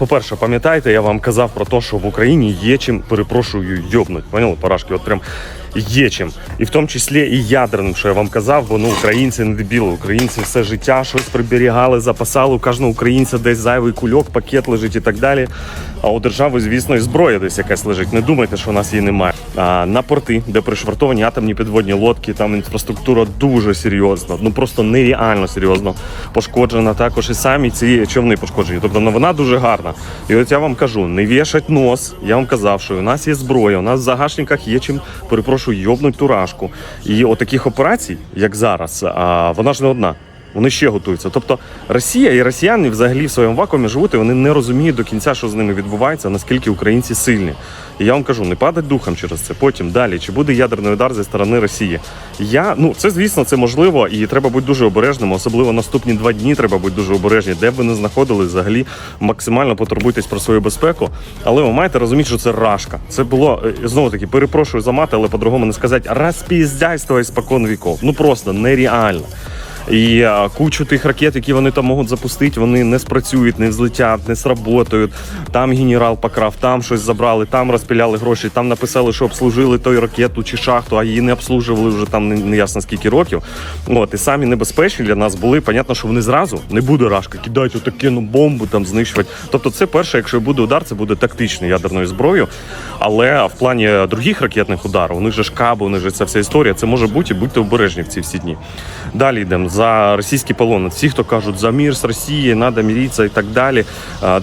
по-перше, пам'ятаєте, я вам казав про те, що в Україні є чим, перепрошую, йобнуть. Поняли, парашки? От прям є чим. І в тому числі і ядерним, що я вам казав, бо ну українці не дебіли, українці все життя щось приберігали, запасали. У кожного українця десь зайвий кульок, пакет лежить і так далі. А у держави, звісно, і зброя десь якась лежить. Не думайте, що у нас її немає. На порти, де пришвартовані атомні підводні лодки, там інфраструктура дуже серйозна, ну просто нереально серйозно пошкоджена. Також і самі ці човни пошкоджені. Тобто новина дуже гарна. І от я вам кажу, не вішать нос. Я вам казав, що у нас є зброя, у нас в загашниках є чим, перепрошую, йобнуть турашку. І от таких операцій, як зараз, вона ж не одна. Вони ще готуються. Тобто Росія і росіяни взагалі в своєму вакуумі живуть, і вони не розуміють до кінця, що з ними відбувається, наскільки українці сильні. І я вам кажу, не падать духом через це. Потім далі, чи буде ядерний удар зі сторони Росії. Я ну це звісно, це можливо, і треба бути дуже обережним. Особливо наступні два дні треба бути дуже обережні, де б ви не знаходились, взагалі максимально потурбуйтесь про свою безпеку. Але ви маєте розуміти, що це рашка. Це було е, знову таки, перепрошую за мат, але по-другому не сказати розпіздяйство іспокон віков. Ну просто нереально. І кучу тих ракет, які вони там можуть запустити, вони не спрацюють, не взлетять, не сработають. Там генерал покрав, там щось забрали, там розпиляли гроші, там написали, що обслужили той ракету чи шахту, а її не обслужували вже там не, ясно скільки років. От і самі небезпечні для нас були. Понятно, що вони зразу не буде рашка, кидають отаку ну, бомбу, там знищувати. Тобто, це перше, якщо буде удар, це буде тактичною ядерною зброєю. Але в плані других ракетних ударів, у них же ж каби, у них же ця вся історія. Це може бути, і будьте обережні в ці всі дні. Далі йдемо за російські полони. Всі, хто кажуть за мір з Росією, треба міритися і так далі.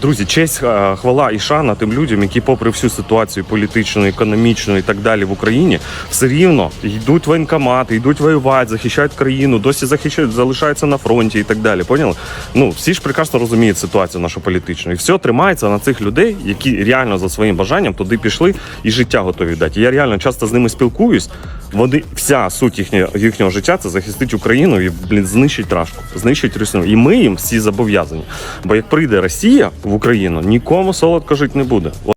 Друзі, честь, хвала і шана тим людям, які, попри всю ситуацію політичну, економічну і так далі в Україні, все рівно йдуть воєнкомати, йдуть воювати, захищають країну, досі захищають, залишаються на фронті і так далі. Поняли? Ну всі ж прекрасно розуміють ситуацію нашу політичну, і все тримається на цих людей, які реально за своїм бажанням туди пішли і життя готові дати. Я реально часто з ними спілкуюсь. Вони вся суть їхнього, їхнього життя це захистити Україну і блін знищить рашку, знищить Росію. І ми їм всі зобов'язані. Бо як прийде Росія в Україну, нікому солодко жити не буде.